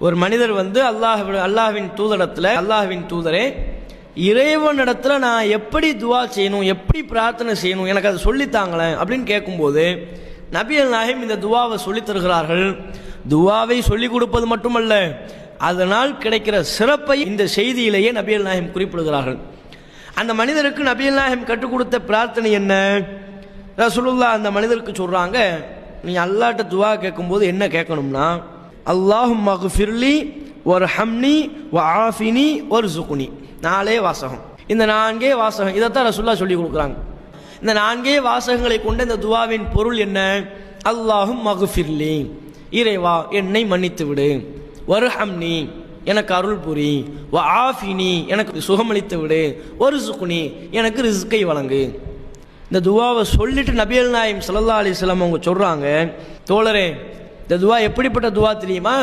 ஒரு மனிதர் வந்து அல்லாஹ் அல்லாஹ்வின் தூதரத்தில் அல்லாஹ்வின் தூதரே இறைவனிடத்தில் நான் எப்படி துவா செய்யணும் எப்படி பிரார்த்தனை செய்யணும் எனக்கு அதை சொல்லித்தாங்களேன் அப்படின்னு கேட்கும்போது நபியல் நாயம் இந்த துவாவை சொல்லித் தருகிறார்கள். துவாவை சொல்லிக் கொடுப்பது மட்டுமல்ல அதனால் கிடைக்கிற சிறப்பை இந்த செய்தியிலேயே நபியல் நாயகம் குறிப்பிடுகிறார்கள். அந்த மனிதருக்கு நபியல் நாயம் கற்றுக் கொடுத்த பிரார்த்தனை என்ன? ரசூலுல்லாஹ் அந்த மனிதருக்கு சொல்கிறாங்க நீ அல்லாட்ட துவா கேட்கும்போது என்ன கேட்கணும்னா அல்லாஹும் மகுஃபிர்லி ஒரு ஹம்னி வ ஆஃபினி ஒரு சுகுனி நாலே வாசகம். இந்த நான்கே வாசகம். இதைத்தான் ரசுல்லா சொல்லி கொடுக்குறாங்க. இந்த நான்கே வாசகங்களை கொண்ட இந்த துவாவின் பொருள் என்ன? அல்லாஹும் மகுஃபிர்லி. இறைவா என்னை மன்னித்து விடு வர்ஹம்னி எனக்கு அருள் புரி. வ ஆஃபினி எனக்கு சுகமளித்து விடு ஒரு சுகுனி எனக்கு ரிஸ்கை வழங்கு. இந்த துவாவை சொல்லிட்டு நபியல் நாயம் சல்லா அலிஸ்லாம் அவங்க சொல்கிறாங்க தோழரே இந்த துவா எப்படிப்பட்ட துவா தெரியுமா?